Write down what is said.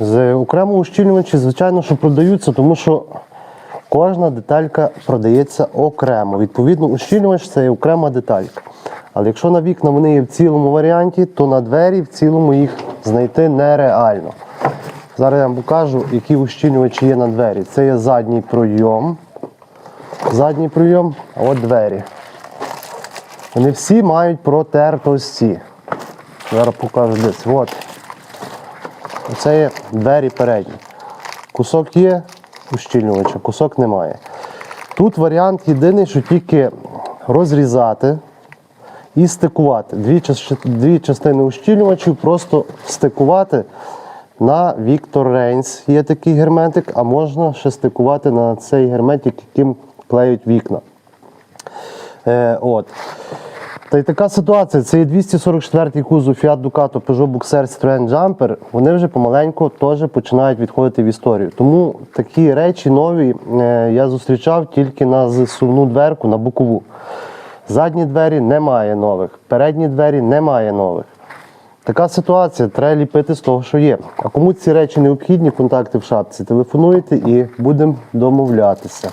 З окремо ущільнювачі, звичайно, що продаються, тому що кожна деталька продається окремо. Відповідно, ущільнювач це є окрема деталька. Але якщо на вікна вони є в цілому варіанті, то на двері в цілому їх знайти нереально. Зараз я вам покажу, які ущільнювачі є на двері. Це є задній пройом. Задній пройом, а от двері. Вони всі мають протертості. Зараз покажу десь. От. Оце є двері передні. Кусок є ущільнювача, кусок немає. Тут варіант єдиний, що тільки розрізати і стикувати. Дві, дві частини ущільнювачів просто стикувати на Victor Reigns. Є такий герметик, а можна ще стикувати на цей герметик, яким клеють вікна. Е, от. Та й така ситуація. Це є 244-й кузов Fiat Ducato Peugeot Boxer Citroën Jumper. Вони вже помаленьку теж починають відходити в історію. Тому такі речі нові е, я зустрічав тільки на зсувну дверку, на бокову. Задні двері немає нових, передні двері немає нових. Така ситуація, треба ліпити з того, що є. А кому ці речі необхідні, контакти в шапці, телефонуйте і будемо домовлятися.